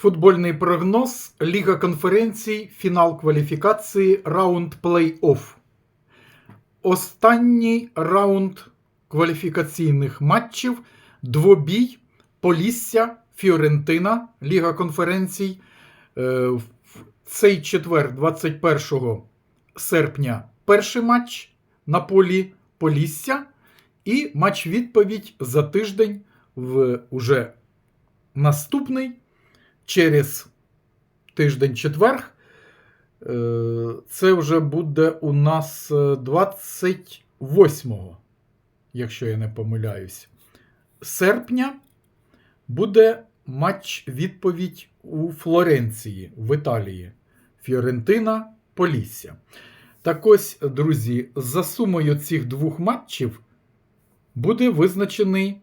Футбольний прогноз Ліга конференцій, фінал кваліфікації, раунд плей-офф. Останній раунд кваліфікаційних матчів. Двобій Полісся, Фіорентина, Ліга конференцій. Е, В цей четвер, 21 серпня, перший матч на полі Полісся. І матч відповідь за тиждень в уже наступний через тиждень четверг. Е, Це вже буде у нас е, 28-го, якщо я не помиляюсь, серпня буде матч відповідь у Флоренції в Італії. Фіорентина Полісся. Так ось, друзі, за сумою цих двох матчів буде визначений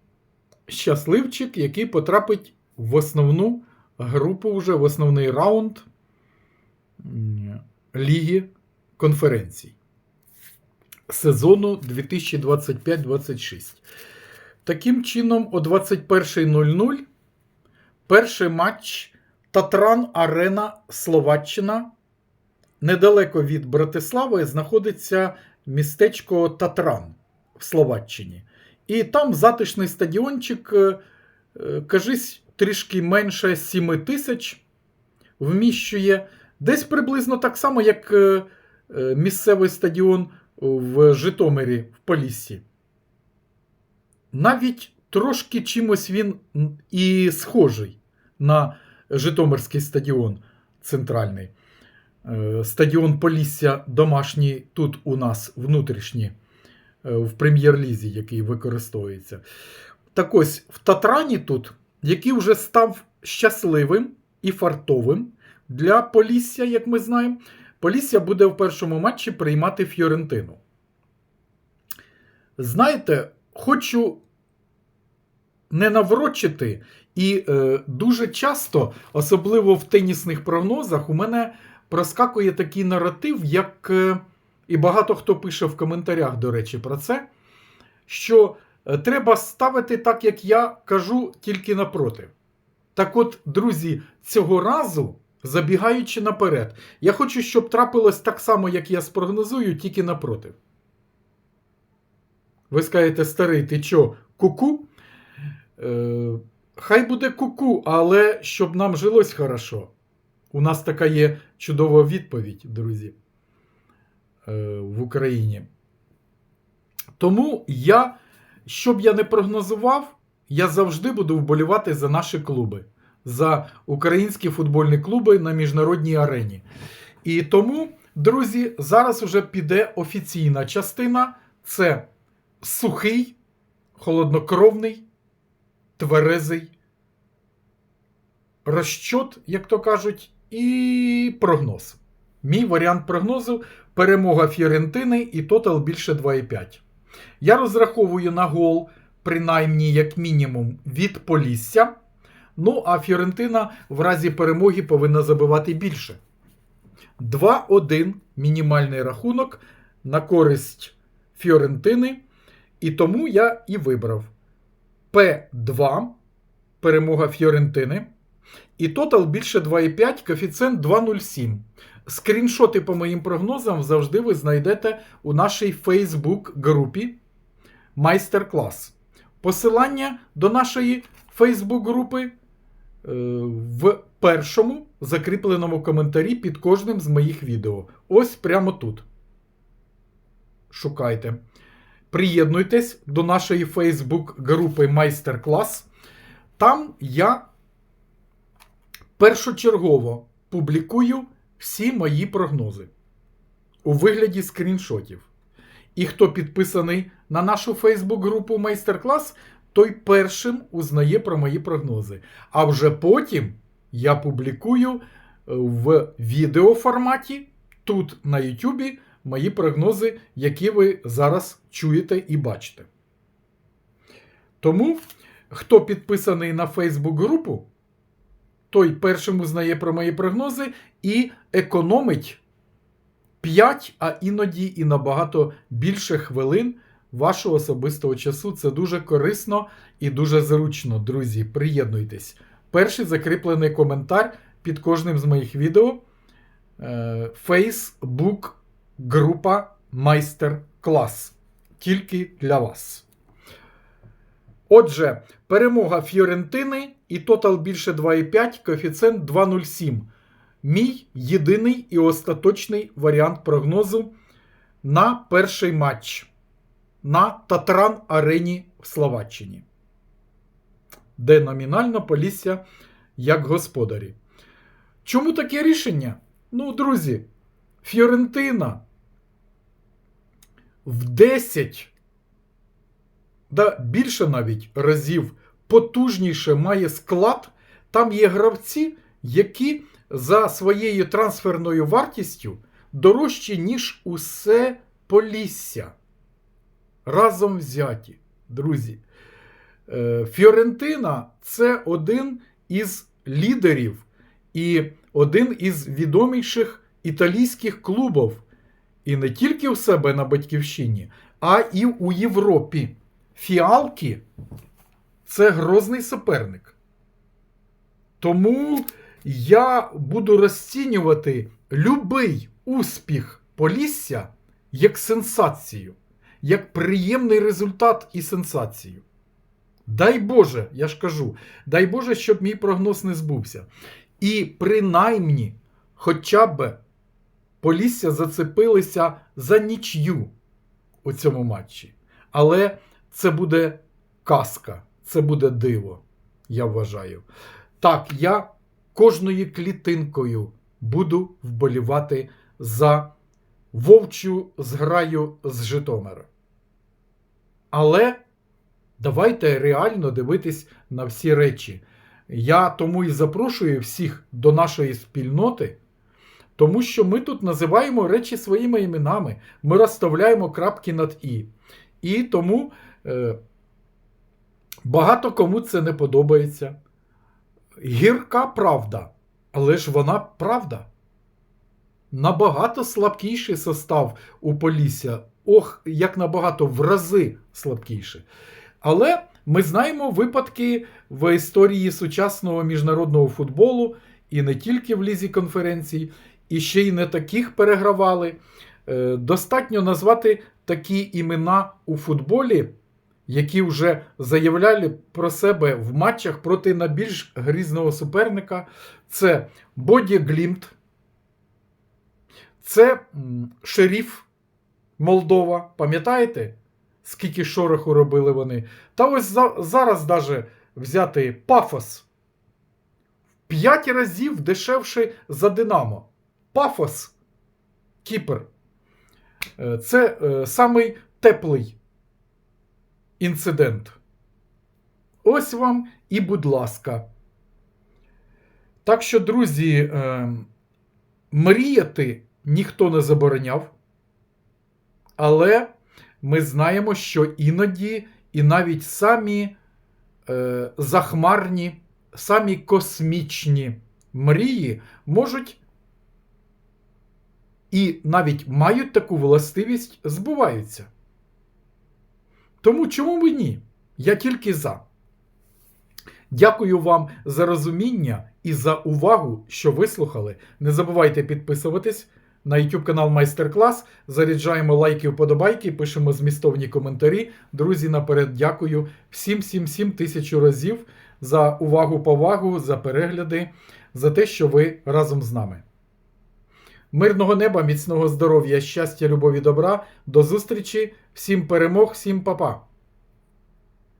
щасливчик, який потрапить в основну групу вже в основний раунд Ліги конференцій сезону 2025-26. Таким чином, о 21.00 перший матч Татран Арена Словаччина. Недалеко від Братислави знаходиться містечко Татран в Словаччині. І там затишний стадіончик, е, е, кажись, трішки менше 7 тисяч вміщує. Десь приблизно так само, як е, е, місцевий стадіон в Житомирі в Поліссі. Навіть трошки чимось він і схожий на Житомирський стадіон центральний. Е, Стадіон Полісся домашній тут у нас внутрішній в прем'єр-лізі, який використовується. Так ось в Татрані тут, який вже став щасливим і фартовим для Полісся, як ми знаємо, Полісся буде в першому матчі приймати Фіорентину. Знаєте, хочу не наврочити, і е, дуже часто, особливо в тенісних прогнозах, у мене проскакує такий наратив, як е, і багато хто пише в коментарях, до речі, про це, що треба ставити так, як я кажу, тільки напроти. Так от, друзі, цього разу, забігаючи наперед, я хочу, щоб трапилось так само, як я спрогнозую, тільки напроти. Ви скажете, старий, ти чо, куку? Е, хай буде куку, але щоб нам жилось хорошо. У нас така є чудова відповідь, друзі, е, в Україні. Тому я, щоб я не прогнозував, я завжди буду вболівати за наші клуби, за українські футбольні клуби на міжнародній арені. І тому, друзі, зараз уже піде офіційна частина. Це сухий, холоднокровний, тверезий розчот, як то кажуть, і прогноз. Мій варіант прогнозу перемога Фіорентини і тотал більше 2,5. Я розраховую на гол, принаймні, як мінімум, від Полісся. Ну, а Фіорентина в разі перемоги повинна забивати більше. 2-1 мінімальний рахунок на користь Фіорентини. І тому я і вибрав П2 перемога Фіорентини. І тотал більше 2,5, коефіцієнт 2,07. Скріншоти по моїм прогнозам завжди ви знайдете у нашій Facebook групі Майстер-клас. Посилання до нашої Facebook групи е, в першому закріпленому коментарі під кожним з моїх відео. Ось прямо тут. Шукайте. Приєднуйтесь до нашої Facebook групи Майстер-клас. Там я першочергово публікую всі мої прогнози у вигляді скріншотів. І хто підписаний на нашу Фейсбук-групу Майстер-клас, той першим узнає про мої прогнози. А вже потім я публікую е, в відеоформаті тут на Ютубі мої прогнози, які ви зараз чуєте і бачите. Тому, хто підписаний на Фейсбук-групу, той першим узнає про мої прогнози і економить 5, а іноді і набагато більше хвилин вашого особистого часу. Це дуже корисно і дуже зручно, друзі. Приєднуйтесь. перший закріплений коментар під кожним з моїх відео. Е, Facebook група Майстер Клас. Тільки для вас. Отже, перемога Фіорентини і тотал більше 2,5, коефіцієнт 2,07. Мій єдиний і остаточний варіант прогнозу на перший матч на Татран Арені в Словаччині, де номінально Полісся як господарі. Чому таке рішення? Ну, друзі, Фіорентина в 10, да більше навіть разів потужніше має склад. Там є гравці, які за своєю трансферною вартістю дорожчі, ніж усе Полісся. Разом взяті, друзі. Е, Фіорентина це один із лідерів і один із відоміших італійських клубів. І не тільки у себе на батьківщині, а і у Європі. Фіалки це грозний суперник. Тому я буду розцінювати любий успіх Полісся як сенсацію, як приємний результат і сенсацію. Дай Боже, я ж кажу, дай Боже, щоб мій прогноз не збувся. І принаймні, хоча б Полісся зацепилися за нічю у цьому матчі. Але це буде казка, це буде диво, я вважаю. Так, я кожною клітинкою буду вболівати за вовчу зграю з Житомира. Але давайте реально дивитись на всі речі. Я тому і запрошую всіх до нашої спільноти, тому що ми тут називаємо речі своїми іменами, ми розставляємо крапки над І. І тому багато кому це не подобається. Гірка правда, але ж вона правда. Набагато слабкіший состав у Полісся. Ох, як набагато в рази слабкіше. Але ми знаємо випадки в історії сучасного міжнародного футболу, і не тільки в лізі конференцій, і ще й не таких перегравали. Е, Достатньо назвати такі імена у футболі, які вже заявляли про себе в матчах проти найбільш грізного суперника. Це Боді Глімт, це Шеріф Молдова. Пам'ятаєте, скільки шороху робили вони? Та ось за, зараз даже взяти Пафос. 5 разів дешевше за Динамо. Пафос Кіпр. Е, Це е, самий теплий інцидент. Ось вам і будь ласка. Так що, друзі, е, мріяти ніхто не забороняв. Але ми знаємо, що іноді і навіть самі е, захмарні, самі космічні мрії можуть і навіть мають таку властивість збуваються. Тому чому б ні? Я тільки за. Дякую вам за розуміння і за увагу, що вислухали. Не забувайте підписуватись на YouTube канал Майстер-клас. Заряджаємо лайки, вподобайки, пишемо змістовні коментарі. Друзі, наперед дякую всім, всім, всім тисячу разів за увагу, повагу, за перегляди, за те, що ви разом з нами. Мирного неба, міцного здоров'я, щастя, любові, добра. До зустрічі, всім перемог, всім па-па!